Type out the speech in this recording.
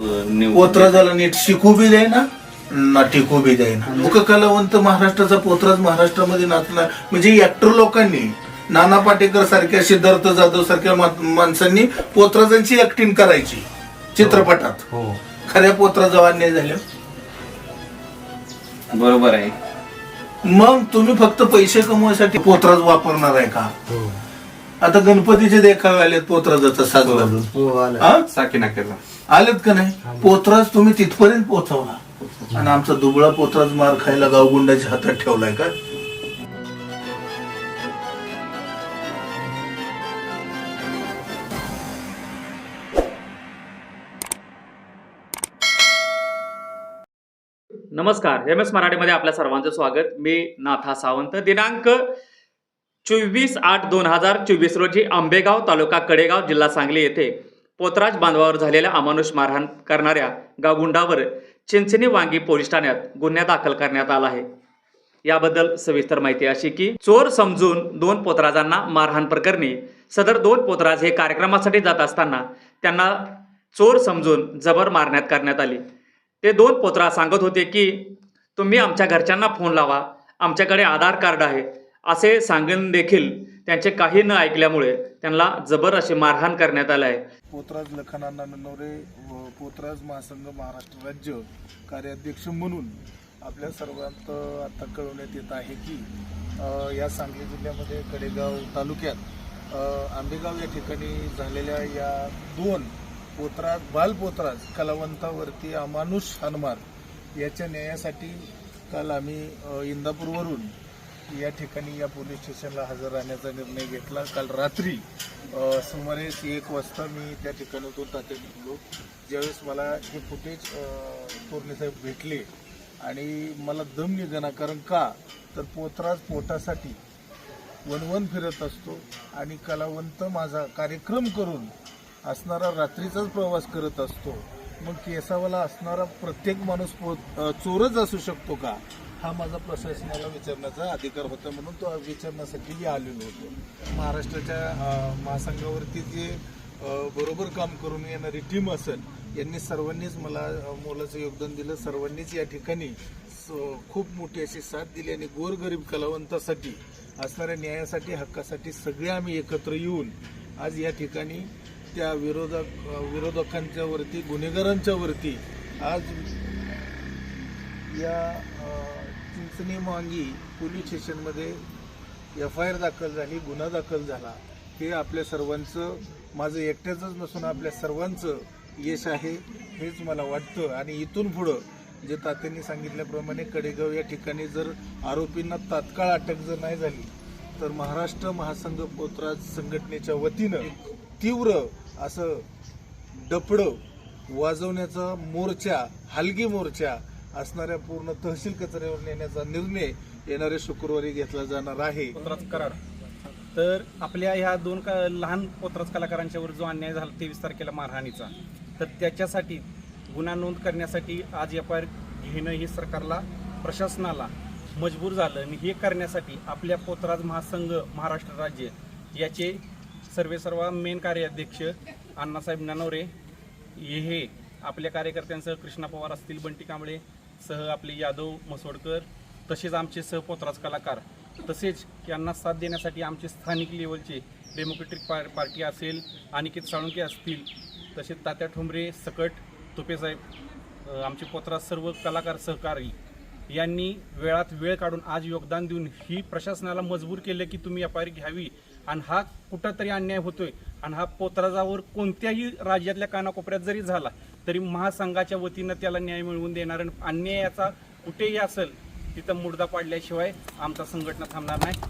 पोत्रा झाला नीट शिकू बी ना ना टिकू बी ना लोक कलावंत महाराष्ट्राचा पोत्राच महाराष्ट्रामध्ये नाचला म्हणजे ऍक्टर लोकांनी नाना पाटेकर सारख्या सिद्धार्थ जाधव सारख्या माणसांनी पोत्राजांची ऍक्टिंग करायची चित्रपटात. हो खऱ्या पोत्राचा अन्याय झाले. बरोबर आहे. मग तुम्ही फक्त पैसे कमवायसाठी पोत्राज वापरणार आहे का? आता गणपतीचे देखावे आलेत पोत्राजाचा साज घालून हा? साकी नाक्याला आलेत का नाही? पोत्राज तुम्ही तिथपर्यंत पोहोचवला आणि आमचा दुबळा पोत्राज मार खायला गावगुंडाच्या हातात ठेवलाय का? नमस्कार एम एस मराठीमध्ये आपल्या सर्वांचं स्वागत. मी नाथा सावंत दिनांक चोवीस आठ दोन हजार चोवीस रोजी आंबेगाव तालुका कडेगाव जिल्हा सांगली येथे पोतराज बांधवावर झालेल्या अमानुष मारहाण करणाऱ्या गावगुंडावर चिंचणी वांगी पोलीस ठाण्यात गुन्हा दाखल करण्यात आला आहे. याबद्दल सविस्तर माहिती अशी की चोर समजून दोन पोतराजांना मारहाण प्रकरणी सदर दोन पोतराज हे कार्यक्रमासाठी जात असताना त्यांना चोर समजून जबर मारण्यात करण्यात आली. ते दोन पोतरा सांगत होते की तुम्ही आमच्या घरच्यांना फोन लावा. आमच्याकडे आधार कार्ड आहे. असे सांगून देखील त्यांचे काही न ऐकल्यामुळे त्यांना जबर असे मारहाण करण्यात आले आहे. पोतराज लखनाना नवरे व पोतराज महासंघ महाराष्ट्र राज्य कार्याध्यक्ष म्हणून आपल्या सर्वांत आता कळवण्यात येत आहे की अ, या सांगली जिल्ह्यामध्ये कडेगाव तालुक्यात अ, आंबेगाव या ठिकाणी झालेल्या या दोन पोतराज बाल पोतराज कलावंतावरती अमानुष हानमार याच्या न्यायासाठी काल आम्ही अ, इंदापूरवरून या ठिकाणी या पोलीस स्टेशनला हजर राहण्याचा निर्णय घेतला. काल रात्री सुमारे एक वाजता मी त्या ठिकाणातून तात्या निघलो. ज्यावेळेस मला हे फुटेज तोरणे साहेब भेटले आणि मला दम निघाना कारण का? तर पोतराज पोटासाठी वनवन फिरत असतो आणि कलावंत माझा कार्यक्रम करून असणारा रात्रीचाच प्रवास करत असतो. मग केसावाला असणारा प्रत्येक माणूस पो चोरच असू शकतो का? हा माझा प्रशासनाला विचारण्याचा अधिकार होता म्हणून तो विचारण्यासाठी आलेलो होतो. महाराष्ट्राच्या महासंघावरती जे बरोबर काम करून येणारी टीम असेल यांनी सर्वांनीच मला मोलाचं योगदान दिलं. सर्वांनीच या ठिकाणी स- खूप मोठी अशी साथ दिली आणि गोरगरीब कलावंतासाठी असणाऱ्या न्यायासाठी हक्कासाठी सगळे आम्ही एकत्र येऊन आज या ठिकाणी त्या विरोधक विरोधकांच्यावरती विरोधकांच्या वरती गुन्हेगारांच्या वरती आज या चिंचणी मांगी पोलीस स्टेशनमध्ये एफ आय आर दाखल झाली गुन्हा दाखल झाला. हे आपल्या सर्वांचं माझं एकट्याचंच नसून आपल्या सर्वांचं यश आहे हेच मला वाटतं. आणि इथून पुढं जे तात्यांनी सांगितल्याप्रमाणे कडेगाव या ठिकाणी जर आरोपींना तात्काळ अटक जर नाही झाली तर महाराष्ट्र महासंघ पोतराज संघटनेच्या वतीनं तीव्र असं डपडं वाजवण्याचा मोर्चा हलगी मोर्चा असणाऱ्या पूर्ण तहसील कचऱ्यावर नेण्याचा निर्णय येणाऱ्या शुक्रवारी घेतला जाणार आहे. करार तर आपल्या ह्या दोन का लहान पोत्राज कलाकारांच्यावर जो अन्याय झाला तेवीस तारखेला मारहाणीचा. तर त्याच्यासाठी गुन्हा नोंद करण्यासाठी आज एफ आय आर घेणं हे सरकारला प्रशासनाला मजबूर झालं. आणि हे करण्यासाठी आपल्या पोतराज महासंघ महाराष्ट्र राज्य याचे सर्वेसर्वा मेन कार्याध्यक्ष अण्णासाहेब नानवरे हे आपल्या कार्यकर्त्यांसह कृष्णा पवार असतील बंटी कांबळे सह आपले यादव मसोडकर तसेच आमचे सहपोतराज कलाकार. तसेच यांना साथ देण्यासाठी आमचे स्थानिक लेवलचे डेमोक्रेटिक पार पार्टी असेल अनिकेत साळुंके असतील तसेच तात्या ठोंबरे सकट तुपेसाहेब आमचे पोतराज सर्व कलाकार सहकारी यांनी वेळात वेळ काढून आज योगदान देऊन ही प्रशासनाला मजबूर केलं की तुम्ही व्यापारी घ्यावी. आणि हा कुठंतरी अन्याय होतोय. आणि हा पोतराजावर कोणत्याही राज्यातल्या कानाकोपऱ्यात जरी झाला तरी महासंघाच्या वतीनं त्याला न्याय मिळवून देणार आणि अन्यायाचा कुठेही असेल तिथं मुर्दा पाडल्याशिवाय आमचा संघटना थांबणार नाही.